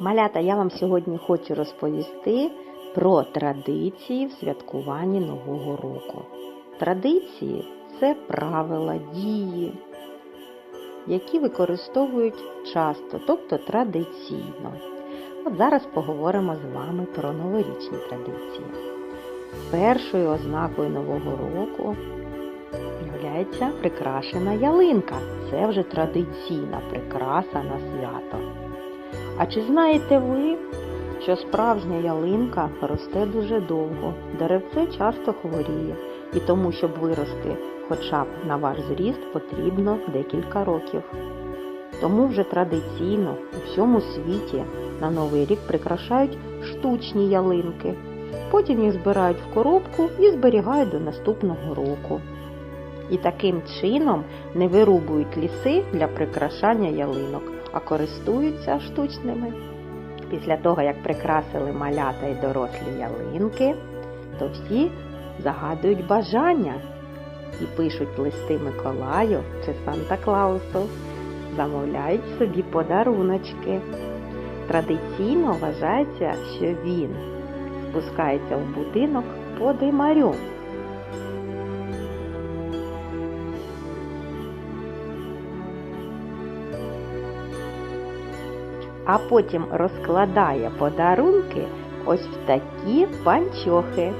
Малята, я вам сьогодні хочу розповісти про традиції в святкуванні Нового року. Традиції це правила, дії, які використовують часто, тобто традиційно. От зараз поговоримо з вами про новорічні традиції. Першою ознакою Нового року є прикрашена ялинка. Це вже традиційна прикраса на свято. А чи знаєте ви, що справжня ялинка росте дуже довго, деревце часто хворіє, і тому, щоб вирости хоча б на ваш зріст, потрібно декілька років. Тому вже традиційно у всьому світі на Новий рік прикрашають штучні ялинки. Потім їх збирають в коробку і зберігають до наступного року. І таким чином не вирубують ліси для прикрашання ялинок, а користуються штучними. Після того, як прикрасили малята і дорослі ялинки, то всі загадують бажання і пишуть листи Миколаю чи Санта Клаусу, замовляють собі подаруночки. Традиційно вважається, що він спускається в будинок по димарю. А потім розкладає подарунки ось в такі панчохи,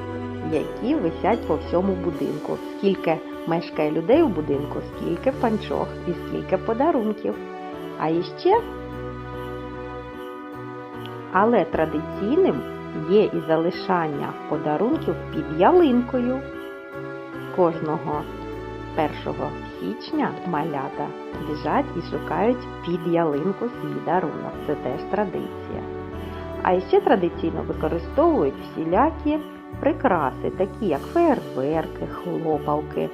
які висять по всьому будинку. Скільки мешкає людей у будинку, скільки панчох і скільки подарунків. А іще, але традиційним є і залишання подарунків під ялинкою кожного 1 січня малята біжать і шукають під ялинку свій дарунок. Це теж традиція. А ще традиційно використовують всілякі прикраси, такі як фейерверки, хлопавки,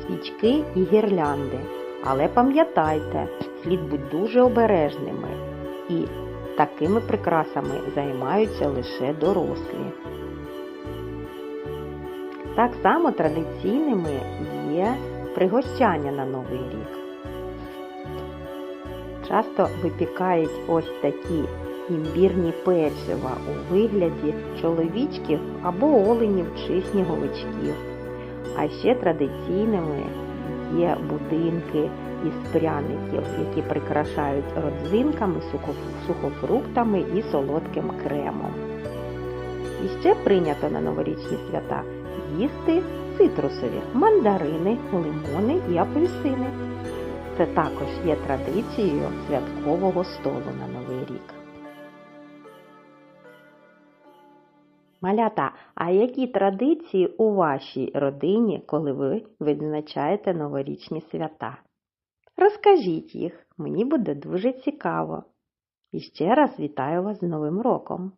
свічки і гірлянди. Але пам'ятайте, слід бути дуже обережними. І такими прикрасами займаються лише дорослі. Так само традиційними є пригощання на Новий рік. Часто випікають ось такі імбірні печива у вигляді чоловічків або оленів чи сніговичків. А ще традиційними є будинки із пряників, які прикрашають родзинками, сухофруктами і солодким кремом. І ще прийнято на новорічні свята їсти цитрусові мандарини, лимони і апельсини. Це також є традицією святкового столу на Новий рік. Малята, а які традиції у вашій родині, коли ви відзначаєте новорічні свята? Розкажіть їх, мені буде дуже цікаво. І ще раз вітаю вас з Новим роком!